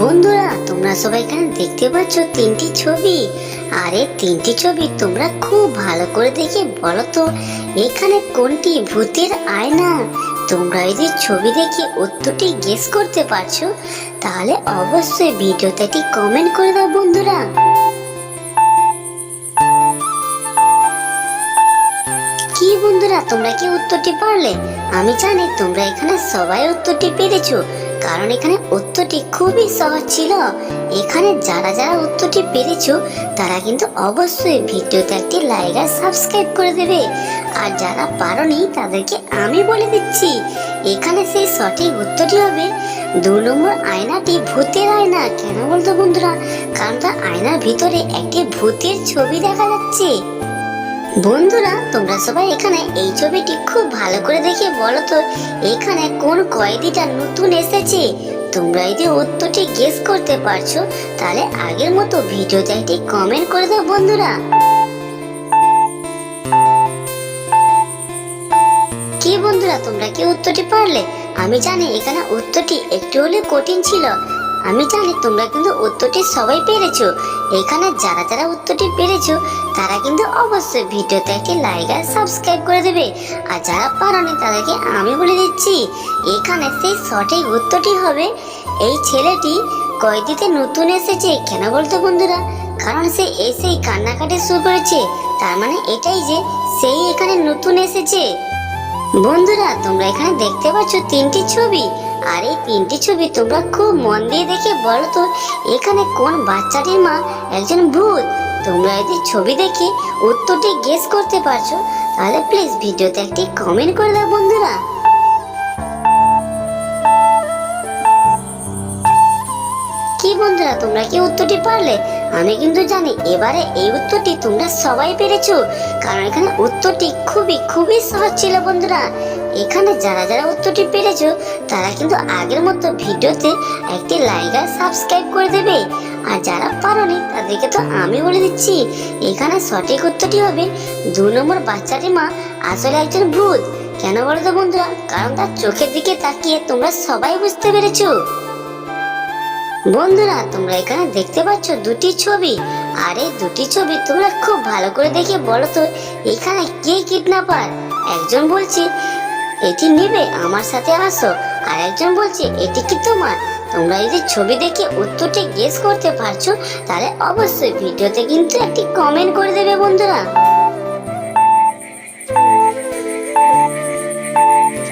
বন্ধুরা, তোমরা সবাই এখানে দেখতে পাচ্ছ তিনটি ছবি। আরে তিনটি ছবি তোমরা খুব ভালো করে দেখে বলো তো, এখানে কোনটি ভূতের আয়না? তোমরা যদি ছবি দেখে উত্তরটি গেস করতে পারছ, তাহলে অবশ্যই ভিডিওতে একটি কমেন্ট করে দাও বন্ধুরা। কি বন্ধুরা, তোমরা কি উত্তরটি পারলে? আমি জানি তোমরা এখানে সবাই উত্তরটি পেরেছ। কারণ এখানে উত্তরটি খুবই সহজ ছিল। এখানে যারা যারা উত্তরটি পেরেছ, তারা কিন্তু অবশ্যই ভিডিওতে একটি লাইক আর সাবস্ক্রাইব করে দেবে। আর যারা পারোনি, তাদেরকে আমি বলে দিচ্ছি, এখানে সেই সঠিক উত্তরটি হবে, দু নম্বর আয়নাটি ভূতের আয়না। কেন বলতো বন্ধুরা? কারণ তার আয়নার ভিতরে একটি ভূতের ছবি দেখা যাচ্ছে। বন্ধুরা, তোমরা সবাই এখানে এই ছবিটি খুব ভালো করে দেখে বলো তো, এখানে কোন কয়েদিটা নতুন এসেছে? তোমরা যদি উত্তরটি গেস করতে পারছ, তাহলে আগের মতো ভিডিওতে একটি কমেন্ট করে দাও বন্ধুরা। কি বন্ধুরা, তোমরা কি উত্তরটি পারলে? আমি জানি এখানে উত্তরটি একটু হলে কঠিন ছিল। আমি জানি তোমরা কিন্তু উত্তরটি সবাই পেরেছ। এখানে যারা যারা উত্তরটি পেরেছ, তারা কিন্তু অবশ্যই ভিডিওতে একটি লাইক আর সাবস্ক্রাইব করে দেবে। আর যারা পারোনি তাদেরকে আমি বলে দিচ্ছি, এখানে সেই সঠিক উত্তরটি হবে, এই ছেলেটি কয়েদিতে নতুন এসেছে। কেন বলতো বন্ধুরা? কারণ সে এসেই কান্নাকাটি শুরু করেছে। তার মানে এটাই যে সেই এখানে নতুন এসেছে। বন্ধুরা, তোমরা এখানে দেখতে পাচ্ছ তিনটি ছবি। আর এই তিনটি ছবি তোমরা খুব মন দিয়ে দেখে বলো তো, এখানে কোন বাচ্চাটির মা একজন ভূত? তোমরা যদি ছবি দেখে উত্তরটি গেস করতে পারছ, তাহলে প্লিজ ভিডিওতে একটি কমেন্ট করে দাও বন্ধুরা। কি বন্ধুরা, তোমরা কি উত্তরটি পারলে? আমি কিন্তু জানি, এবারে এই উত্তরটি তোমরা সবাই পেরেছ, কারণ এখানে উত্তরটি খুবই খুবই সহজ ছিল বন্ধুরা। এখানে যারা যারা উত্তরটি পেরেছ, তারা কিন্তু আগের মতো ভিডিওতে একটি লাইক আর সাবস্ক্রাইব করে দেবে। আর যারা পারোনি, তাদেরকে তো আমি বলে দিচ্ছি, এখানে সঠিক উত্তরটি হবে দু নম্বর বাচ্চাটি মা আসলে একজন ভূত। কেন বলো তো বন্ধুরা? কারণ তার চোখের দিকে তাকিয়ে তোমরা সবাই বুঝতে পেরেছ। বন্ধুরা, তোমরা এখানে দেখতে পাচ্ছ দুটি ছবি। আর এই দুটি ছবি তোমরা খুব ভালো করে দেখে বলো তো, এখানে কে কিডন্যাপার একজন বলছে এটি নেবে আমার সাথে আসো। আর একজন বলছে, এটি কি তোমার? তোমরা যদি ছবি দেখে উত্তরটি গেস করতে পারছ, তাহলে অবশ্যই ভিডিওতে কিন্তু একটি কমেন্ট করে দেবে বন্ধুরা।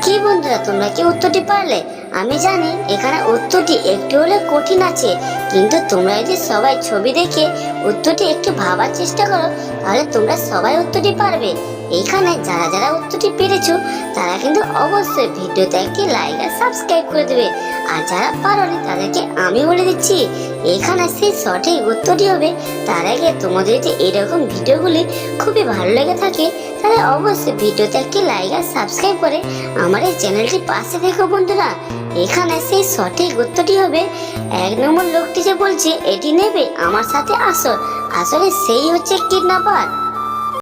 কি বন্ধুরা, তোমরা কি উত্তরটি পারলে? আমি জানি এখানে উত্তরটি একটু হলে কঠিন আছে, কিন্তু তোমরা যদি সবাই ছবি দেখে উত্তরটি একটু ভাবার চেষ্টা করো, তাহলে তোমরা সবাই উত্তরটি পারবে। এখানে যারা যারা উত্তরটি পেরেছ, তারা কিন্তু অবশ্যই ভিডিওতে একটি লাইক আর সাবস্ক্রাইব করে দেবে। আর যারা পারোনি, তাদেরকে আমি বলে দিচ্ছি, এখানে সেই সঠিক উত্তরটি হবে। তার আগে তোমাদের যদি এরকম ভিডিওগুলি খুবই ভালো লেগে থাকে, তাহলে অবশ্যই ভিডিওতে একটি লাইক আর সাবস্ক্রাইব করে আমার এই চ্যানেলটি পাশে দেখো বন্ধুরা। এখানে সেই সঠিক উত্তরটি হবে, এক নম্বর লোকটি যে বলছে, এটি নেবে, আমার সাথে আসো। আসলে সেই হচ্ছে কিডন্যাপার